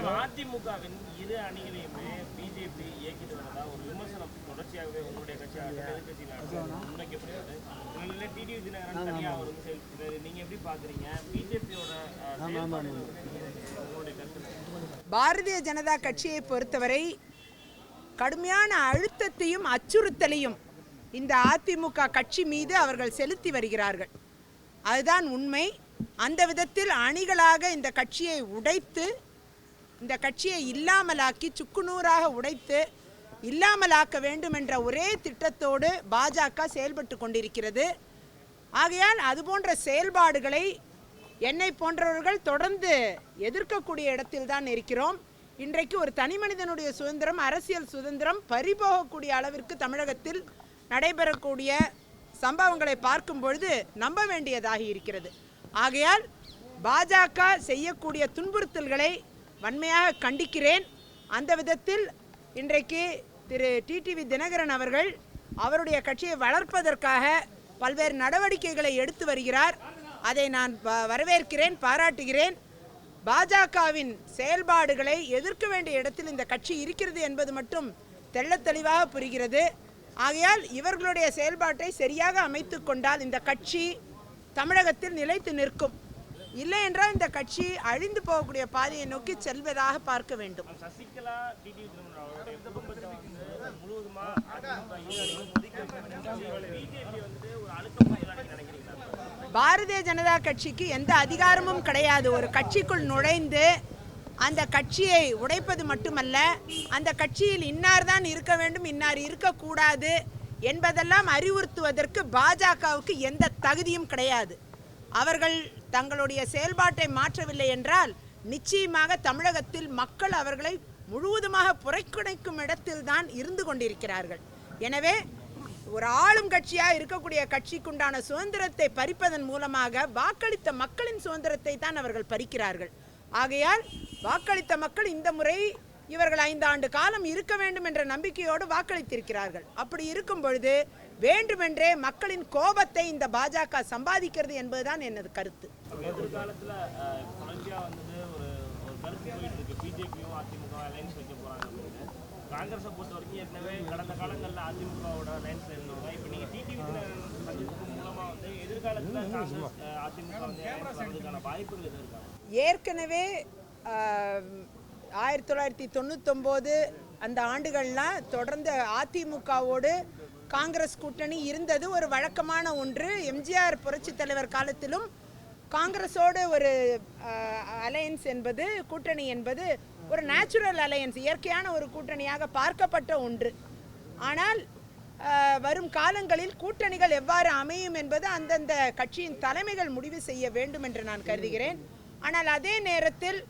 அதிமுகவின் இரு அணிகளையுமே பிஜேபி இயக்கிட்டு வரதா ஒரு விமர்சனம் தொடர்ச்சியாகவே உங்களுடைய கட்சியாக எதிர்கட்சியில் முன்வைக்கப்படுகிறது டிடிவி தினகரன் தனியாக அவர் வந்து செயல்படுறாரு நீங்க எப்படி பாக்குறீங்க? பிஜேபியோட உங்களுடைய கருத்து? பாரதிய ஜனதா கட்சியை பொறுத்தவரை கடுமையான அழுத்தத்தையும் அச்சுறுத்தலையும் இந்த அதிமுக கட்சி மீது அவர்கள் செலுத்தி வருகிறார்கள். அதுதான் உண்மை. அந்த விதத்தில் அணிகளாக இந்த கட்சியை உடைத்து இந்த கட்சியை இல்லாமலாக்கி சுக்குநூறாக உடைத்து இல்லாமலாக்க வேண்டும் என்ற ஒரே திட்டத்தோடு பாஜக செயல்பட்டு கொண்டிருக்கிறது. ஆகையால் அதுபோன்ற செயல்பாடுகளை என்னை போன்றவர்கள் தொடர்ந்து எதிர்க்கக்கூடிய இடத்தில் தான் இருக்கிறோம். இன்றைக்கு ஒரு தனி மனிதனுடைய சுதந்திரம் அரசியல் சுதந்திரம் பறிபோகக்கூடிய அளவிற்கு தமிழகத்தில் நடைபெறக்கூடிய சம்பவங்களை பார்க்கும் பொழுது நம்ப வேண்டியதாகி இருக்கிறது. ஆகையால் பாஜக செய்யக்கூடிய துன்புறுத்தல்களை வன்மையாக கண்டிக்கிறேன். அந்த விதத்தில் இன்றைக்கு திரு டிடிவி தினகரன் அவர்கள் அவருடைய கட்சியை வளர்ப்பதற்காக பல்வேறு நடவடிக்கைகளை எடுத்து வருகிறார். அதை நான் வரவேற்கிறேன் பாராட்டுகிறேன். பாஜகவின் செயல்பாடுகளை எதிர்க்க வேண்டிய இடத்தில் இந்த கட்சி இருக்கிறது என்பது மட்டும் தெள்ள தெளிவாக புரிகிறது. ஆகையால் இவர்களுடைய செயல்பாட்டை சரியாக அமைத்து கொண்டால் இந்த கட்சி தமிழகத்தில் நிலைத்து நிற்கும். இல்லை என்றால் இந்த கட்சி அழிந்து போகக்கூடிய பாதையை நோக்கி செல்வதாக பார்க்க வேண்டும். பாரதிய ஜனதா கட்சிக்கு எந்த அதிகாரமும் கிடையாது. ஒரு கட்சிக்குள் நுழைந்து அந்த கட்சியை உடைப்பது மட்டுமல்ல அந்த கட்சியில் இன்னார் தான் இருக்க வேண்டும் இன்னார் இருக்கக்கூடாது என்பதெல்லாம் அறிவுறுத்துவதற்கு பாஜகவுக்கு எந்த தகுதியும் கிடையாது. அவர்கள் தங்களுடைய செயல்பாட்டை மாற்றவில்லை என்றால் நிச்சயமாக தமிழகத்தில் மக்கள் அவர்களை முழுவதுமாக புறக்கணிக்கும் இடத்தில் தான் இருந்து கொண்டிருக்கிறார்கள். எனவே ஒரு ஆளும் கட்சியாக இருக்கக்கூடிய கட்சிக்குண்டான சுதந்திரத்தை பறிப்பதன் மூலமாக வாக்களித்த மக்களின் சுதந்திரத்தை தான் அவர்கள் பறிக்கிறார்கள். ஆகையால் வாக்களித்த மக்கள் இந்த முறை இவர்கள் ஐந்து ஆண்டு காலம் இருக்க வேண்டும் என்ற நம்பிக்கையோடு வாக்களித்திருக்கிறார்கள். அப்படி இருக்கும் பொழுது வேண்டுமென்றே மக்களின் கோபத்தை இந்த பாஜக சம்பாதிக்கிறது என்பதுதான் எனது கருத்து. காங்கிரஸை பொறுத்த வரைக்கும் ஏற்கனவே கடந்த காலங்களில் அதிமுகவோட அலைன்ஸ்ல இருந்தவங்க. இப்போ நீங்க டிடிவி சந்திப்பு மூலமா வந்து எதிர்காலத்துல காங்கிரஸ் அஹ், அதிமுக வந்து alliance வர்றதுக்கான வாய்ப்புகள் எதுவும் இருக்கா? ஏற்கனவே ஆயிரத்தி தொள்ளாயிரத்தி தொண்ணூத்தொம்போது அந்த ஆண்டுகள்லாம் தொடர்ந்து அதிமுகவோடு காங்கிரஸ் கூட்டணி இருந்தது ஒரு வழக்கமான ஒன்று. எம்ஜிஆர் புரட்சித் தலைவர் காலத்திலும் காங்கிரஸோடு ஒரு அலையன்ஸ் என்பது கூட்டணி என்பது ஒரு நேச்சுரல் அலையன்ஸ் இயற்கையான ஒரு கூட்டணியாக பார்க்கப்பட்ட ஒன்று. ஆனால் வரும் காலங்களில் கூட்டணிகள் எவ்வாறு அமையும் என்பது அந்தந்த கட்சியின் தலைமைகள் முடிவு செய்ய வேண்டும் என்று நான் கருதுகிறேன். ஆனால் அதே நேரத்தில்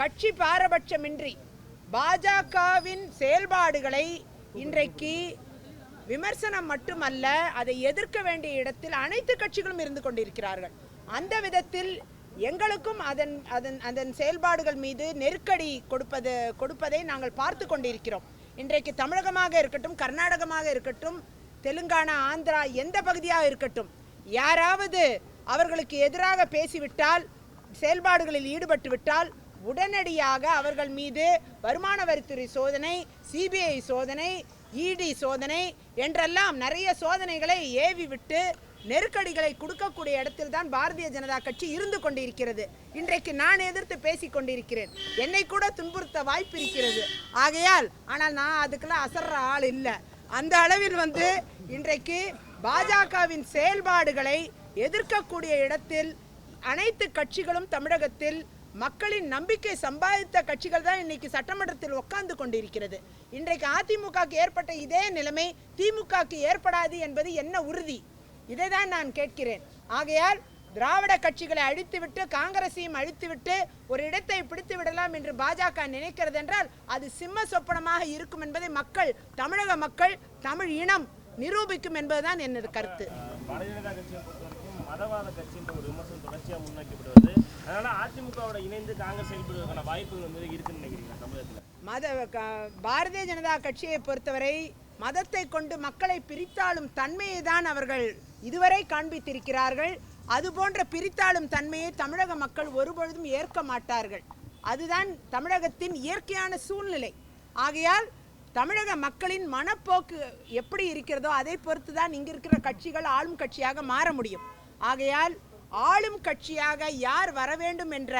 கட்சி பாரபட்சமின்றி பாஜகவின் செயல்பாடுகளை இன்றைக்கு விமர்சனம் மட்டுமல்ல அதை எதிர்க்க வேண்டிய இடத்தில் அனைத்து கட்சிகளும் இருந்து கொண்டிருக்கிறார்கள். அந்த விதத்தில் எங்களுக்கும் அதன் அதன் அதன் செயல்பாடுகள் மீது நெருக்கடி கொடுப்பது கொடுப்பதை நாங்கள் பார்த்து கொண்டிருக்கிறோம். இன்றைக்கு தமிழகமாக இருக்கட்டும் கர்நாடகமாக இருக்கட்டும் தெலுங்கானா ஆந்திரா எந்த பகுதியாக இருக்கட்டும் யாராவது அவர்களுக்கு எதிராக பேசிவிட்டால் செயல்பாடுகளில் ஈடுபட்டு விட்டால் உடனடியாக அவர்கள் மீது வருமான வரித்துறை சோதனை சிபிஐ சோதனை இடி சோதனை என்றெல்லாம் நிறைய சோதனைகளை ஏவி விட்டு நெருக்கடிகளை கொடுக்கக்கூடிய இடத்தில் தான் பாரதிய ஜனதா கட்சி இருந்து கொண்டிருக்கிறது. இன்றைக்கு நான் எதிர்த்து பேசி கொண்டிருக்கிறேன். என்னை கூட துன்புறுத்த வாய்ப்பு இருக்கிறது. ஆகையால் ஆனால் நான் அதுக்கெல்லாம் அசர்ற ஆள் இல்லை. அந்த அளவில் வந்து இன்றைக்கு பாஜகவின் செயல்பாடுகளை எதிர்க்கக்கூடிய இடத்தில் அனைத்து கட்சிகளும் தமிழகத்தில் மக்களின் நம்பிக்கை சம்பாதித்த கட்சிகள் தான் இன்னைக்கு சட்டமன்றத்தில் உட்கார்ந்து கொண்டிருக்கிறது. இன்றைக்கு அதிமுகக்கு ஏற்பட்ட இதே நிலைமை திமுகக்கு ஏற்படாது என்பது என்ன உறுதி? இதை தான் நான் கேட்கிறேன். ஆகையால் திராவிட கட்சிகளை அழித்துவிட்டு காங்கிரஸையும் அழித்துவிட்டு ஒரு இடத்தை பிடித்து விடலாம் என்று பாஜக நினைக்கிறது என்றால் அது சிம்ம சொப்பனமாக இருக்கும் என்பதை மக்கள் தமிழக மக்கள் தமிழ் இனம் நிரூபிக்கும் என்பதுதான் எனது கருத்து. மதவாத கட்சின்ற ஒரு விமர்சனம் தொடர்ச்சியாக முன்வைக்கப்படுவது அதனால அதிமுகவோட இணைந்து காங்கிரஸ் செயல்படுவதற்கான வாய்ப்புகள் வந்து இருக்குன்னு நினைக்கிறீங்களா தமிழகத்தில் மத பாரதிய ஜனதா கட்சியை பொறுத்தவரை மதத்தை கொண்டு மக்களை பிரித்தாளும் தன்மையை தான் அவர்கள் இதுவரை காண்பித்திருக்கிறார்கள். அது போன்ற பிரித்தாளும் தன்மையை தமிழக மக்கள் ஒருபொழுதும் ஏற்க மாட்டார்கள். அதுதான் தமிழகத்தின் இயற்கையான சூழ்நிலை. ஆகையால் தமிழக மக்களின் மனப்போக்கு எப்படி இருக்கிறதோ அதை பொறுத்து தான் இங்க இருக்கிற கட்சிகள் ஆளும் கட்சியாக மாற முடியும். ஆகையால் ஆளும் கட்சியாக யார் வர வேண்டும் என்ற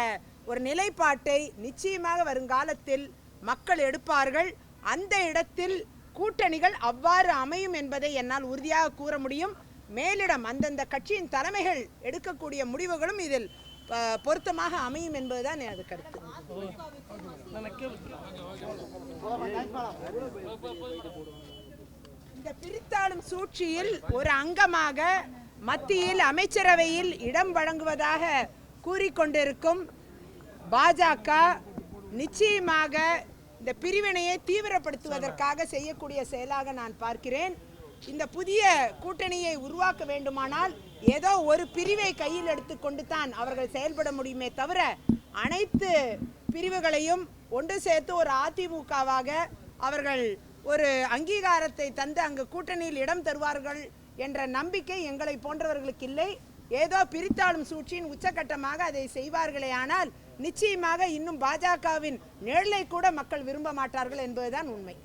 ஒரு நிலைப்பாட்டை நிச்சயமாக வருங்காலத்தில் மக்கள் எடுப்பார்கள். அந்த இடத்தில் கூட்டணிகள் அவ்வாறு அமையும் என்பதை என்னால் உறுதியாக கூற முடியும். மேலிடம் அந்தந்த கட்சியின் தலைமைகள் எடுக்கக்கூடிய முடிவுகளும் இதில் பொருத்தமாக அமையும் என்பதுதான் எனது கருத்து. இந்த பிரித்தாளும் சூழ்ச்சியில் ஒரு அங்கமாக மத்தியில் அமைச்சரவையில் இடம் வழங்குவதாக கூறிக்கொண்டிருக்கும் பாஜக நிச்சயமாக இந்த பிரிவினையை தீவிரப்படுத்துவதற்காக செய்யக்கூடிய செயலாக நான் பார்க்கிறேன். இந்த புதிய கூட்டணியை உருவாக்க வேண்டுமானால் ஏதோ ஒரு பிரிவை கையில் எடுத்துக்கொண்டு தான் அவர்கள் செயல்பட முடியுமே தவிர அனைத்து பிரிவுகளையும் ஒன்று சேர்த்து ஒரு அதிமுகவாக அவர்கள் ஒரு அங்கீகாரத்தை தந்து அங்கு கூட்டணியில் இடம் தருவார்கள் என்ற நம்பிக்கை எங்களை போன்றவர்களுக்கு இல்லை. ஏதோ பிரித்தாளும் சூழ்ச்சியின் உச்சகட்டமாக அதை செய்வார்களே ஆனால் நிச்சயமாக இன்னும் பாஜகவின் நிழலை கூட மக்கள் விரும்ப மாட்டார்கள் என்பதுதான் உண்மை.